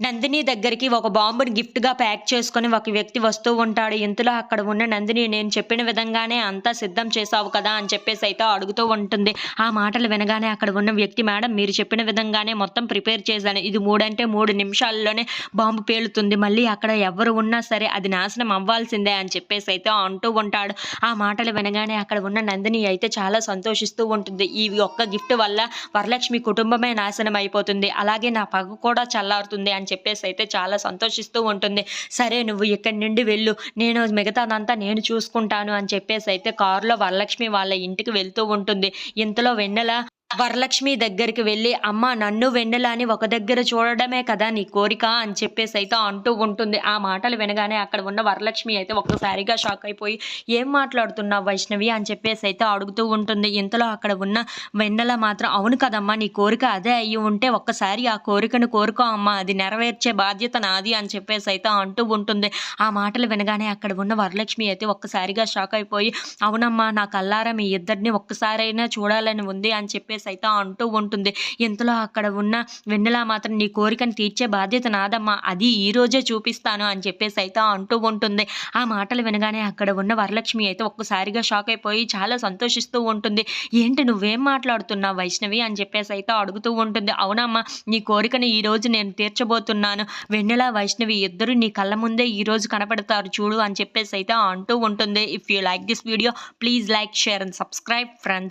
నందిని దగ్గరికి ఒక బాంబుని గిఫ్ట్‌గా ప్యాక్ చేసుకొని ఒక వ్యక్తి వస్తూ ఉంటాడు. ఇంతలో అక్కడ ఉన్న నందిని నేను చెప్పిన విధంగానే అంతా సిద్ధం చేశావు కదా! అని చెప్పేసి అయితే అడుగుతూ ఉంటుంది. ఆ మాటలు వినగానే అక్కడ ఉన్న వ్యక్తి మేడం మీరు చెప్పిన విధంగానే మొత్తం ప్రిపేర్ చేశాను. ఇది మూడంటే మూడు నిమిషాల్లోనే బాంబు పేలుతుంది. మళ్ళీ అక్కడ ఎవరు ఉన్నా సరే అది నాశనం అవ్వాల్సిందే అని చెప్పేసి అయితే అంటూ ఉంటాడు. ఆ మాటలు వినగానే అక్కడ ఉన్న నందిని అయితే చాలా సంతోషిస్తూ ఉంటుంది. ఈ ఒక్క గిఫ్ట్ వల్ల వరలక్ష్మి కుటుంబమే నాశనం అయిపోతుంది. అలాగే నా పగ కూడా చల్లారుతుంది అని చెప్పేసి అయితే చాలా సంతోషిస్తూ ఉంటుంది. సరే నువ్వు ఇక్కడి నుండి వెళ్ళు. నేను మిగతాదంతా నేను చూసుకుంటాను అని చెప్పేసి అయితే కారులో వరలక్ష్మి వాళ్ళ ఇంటికి వెళ్తూ ఉంటుంది. ఇంతలో వెన్నెల వరలక్ష్మి దగ్గరికి వెళ్ళి అమ్మ నన్ను వెన్నెల అని ఒక దగ్గర చూడడమే కదా నీ కోరిక అని చెప్పేసి అయితే అంటూ ఉంటుంది. ఆ మాటలు వినగానే అక్కడ ఉన్న వరలక్ష్మి అయితే ఒక్కసారిగా షాక్ అయిపోయి ఏం మాట్లాడుతున్నావు వైష్ణవి అని చెప్పేసి అయితే అడుగుతూ ఉంటుంది. ఇంతలో అక్కడ ఉన్న వెన్నెల మాత్రం అవును కదమ్మా నీ కోరిక అదే అయ్యి ఉంటే ఒక్కసారి ఆ కోరికను కోరుకో అమ్మా అది నెరవేర్చే బాధ్యత నాది అని చెప్పేసి అయితే అంటూ ఉంటుంది. ఆ మాటలు వినగానే అక్కడ ఉన్న వరలక్ష్మి అయితే ఒక్కసారిగా షాక్ అయిపోయి అవునమ్మా నా కల్లారా మీ ఇద్దరిని ఒక్కసారైనా చూడాలని ఉంది అని చెప్పేసి అయితే అంటూ ఉంటుంది. ఇంతలో అక్కడ ఉన్న వెన్నెల మాత్రం నీ కోరికను తీర్చే బాధ్యత నాదమ్మా అది ఈ రోజే చూపిస్తాను అని చెప్పేసి అయితే అంటూ ఉంటుంది. ఆ మాటలు వినగానే అక్కడ ఉన్న వరలక్ష్మి అయితే ఒక్కసారిగా షాక్ అయిపోయి చాలా సంతోషిస్తూ ఉంటుంది. ఏంటి నువ్వేం మాట్లాడుతున్నావు వైష్ణవి అని చెప్పేసి అయితే అడుగుతూ ఉంటుంది. అవునమ్మా నీ కోరికను ఈ రోజు నేను తీర్చబోతున్నాను. వెన్నెల వైష్ణవి ఇద్దరు నీ కళ్ళ ముందే ఈ రోజు కనపడతారు చూడు అని చెప్పేసి అయితే అంటూ ఉంటుంది. If you like this video please like share and subscribe friends.